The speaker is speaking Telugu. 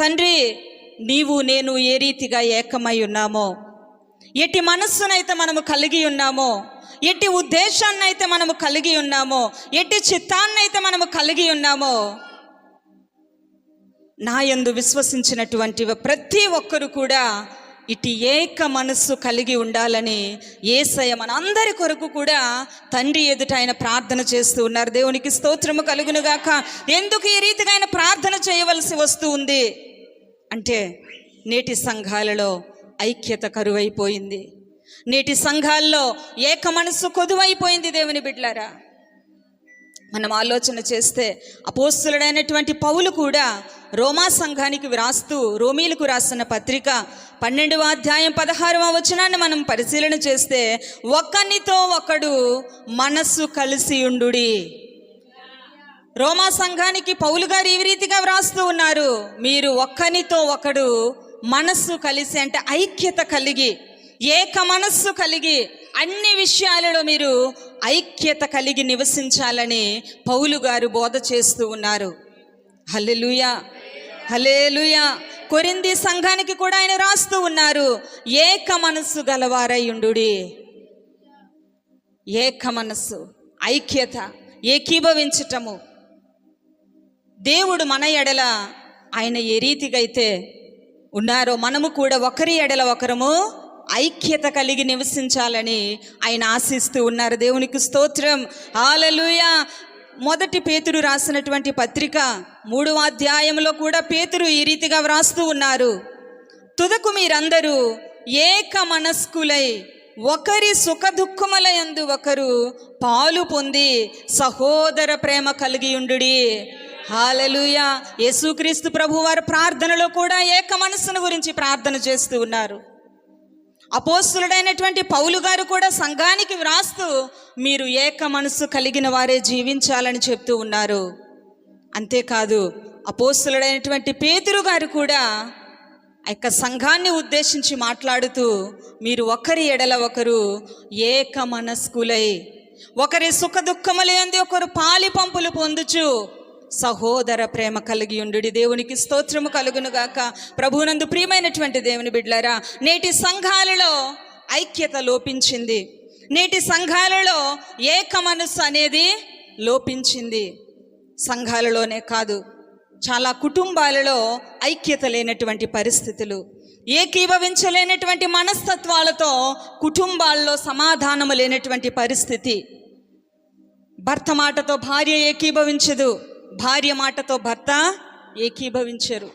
తండ్రి నీవు నేను ఏ రీతిగా ఏకమై ఉన్నామో ఎట్టి మనస్సునైతే మనము కలిగి ఉన్నామో ఎట్టి ఉద్దేశాన్నైతే మనము కలిగి ఉన్నామో ఎట్టి చిత్తాన్నైతే మనము కలిగి ఉన్నామో నా యందు విశ్వసించినటువంటి ప్రతి ఒక్కరు కూడా ఇటు ఏక మనస్సు కలిగి ఉండాలని ఏసయ మన అందరి కొరకు కూడా తండ్రి ఎదుట ఆయన ప్రార్థన చేస్తూ ఉన్నారు. దేవునికి స్తోత్రము కలుగునుగాక. ఎందుకు ఈ రీతిగా ఆయన ప్రార్థన చేయవలసి వస్తూ ఉంది? అంటే నేటి సంఘాలలో ఐక్యత కరువైపోయింది. నేటి సంఘాల్లో ఏక మనస్సు కొదువైపోయింది దేవుని బిడ్లారా. మనం ఆలోచన చేస్తే అపోస్తులుడైనటువంటి పౌలు కూడా రోమా సంఘానికి వ్రాస్తూ రోమీలకు రాసిన పత్రిక పన్నెండవ అధ్యాయం పదహారవ వచనాన్ని మనం పరిశీలన చేస్తే ఒకనితో ఒకడు మనస్సు కలిసి ఉండుడి. రోమా సంఘానికి పౌలు గారు ఈ రీతిగా వ్రాస్తూ ఉన్నారు. మీరు ఒక్కనితో ఒకడు మనస్సు కలిసి అంటే ఐక్యత కలిగి ఏక మనస్సు కలిగి అన్ని విషయాలలో మీరు ఐక్యత కలిగి నివసించాలని పౌలు గారు బోధ చేస్తూ ఉన్నారు. హల్లెలుయా! హలేలుయా కొరింది సంఘానికి కూడా ఆయన రాస్తూ ఉన్నారు. ఏక మనస్సు గలవారై ఏక మనస్సు ఐక్యత ఏకీభవించటము. దేవుడు మన ఎడల ఆయన ఏ రీతికైతే ఉన్నారో మనము కూడా ఒకరి ఎడల ఒకరము ఐక్యత కలిగి నివసించాలని ఆయన ఆశిస్తూ ఉన్నారు. దేవునికి స్తోత్రం. ఆలలుయ మొదటి పేతురు రాసినటువంటి పత్రిక మూడవ అధ్యాయంలో కూడా పేతురు ఈ రీతిగా వ్రాస్తూ ఉన్నారు. తుదకు మీరందరూ ఏక మనస్కులై ఒకరి సుఖదుఖముల ఎందు ఒకరు పాలు పొంది సహోదర ప్రేమ కలిగి ఉండుడి. హాలలుయా. యేసుక్రీస్తు ప్రభు వారు ప్రార్థనలో కూడా ఏక మనస్సును గురించి ప్రార్థన చేస్తూ ఉన్నారు. అపోస్తులుడైనటువంటి పౌలు గారు కూడా సంఘానికి వ్రాస్తూ మీరు ఏక మనస్సు కలిగిన వారే జీవించాలని చెప్తూ ఉన్నారు. అంతేకాదు అపోస్తులుడైనటువంటి పేతురు గారు కూడా ఆ యొక్క సంఘాన్ని ఉద్దేశించి మాట్లాడుతూ మీరు ఒకరి ఎడల ఒకరు ఏక మనస్కులై ఒకరి సుఖ దుఃఖములంది ఒకరు పాలి పంపులు పొందుచు సహోదర ప్రేమ కలిగి ఉండు దేవునికి స్తోత్రము కలుగునుగాక. ప్రభునందు ప్రియమైనటువంటి దేవుని బిడ్లరా నేటి సంఘాలలో ఐక్యత లోపించింది. నేటి సంఘాలలో ఏక మనస్సు అనేది లోపించింది. సంఘాలలోనే కాదు చాలా కుటుంబాలలో ఐక్యత లేనటువంటి పరిస్థితులు. ఏకీభవించలేనటువంటి మనస్తత్వాలతో కుటుంబాల్లో సమాధానము లేనటువంటి పరిస్థితి. భర్త మాటతో భార్య ఏకీభవించదు. భార్య మాటతో భర్త ఏకీభవించరు.